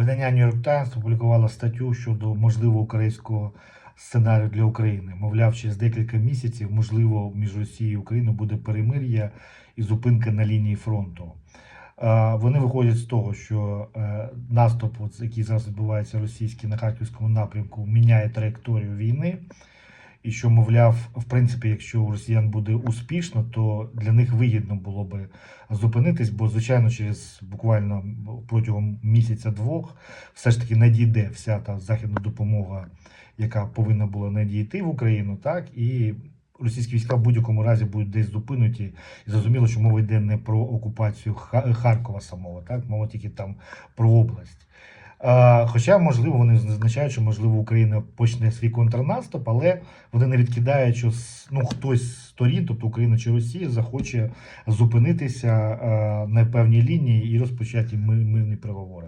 Видання York Times опублікувало статтю щодо можливого корейського сценарію для України. Мовляв, через декілька місяців, можливо, між Росією і Україною буде перемир'я і зупинка на лінії фронту. Вони виходять з того, що е, наступ, який зараз відбувається російський на харківському напрямку, міняє траєкторію війни. І що, мовляв, в принципі, якщо у росіян буде успішно, то для них вигідно було би зупинитись, бо, звичайно, через буквально протягом місяця-двох все ж таки надійде вся та західна допомога, яка повинна була надійти в Україну, так і російські війська в будь-якому разі будуть десь зупинуті. І зрозуміло, що мова йде не про окупацію Харкова самого, так мова тільки там про область. Хоча, можливо, вони зазначають, що можливо Україна почне свій контрнаступ, але вони не відкидають, що ну, хтось з сторін, тобто Україна чи Росія, захоче зупинитися на певній лінії і розпочати ми- мирні переговори.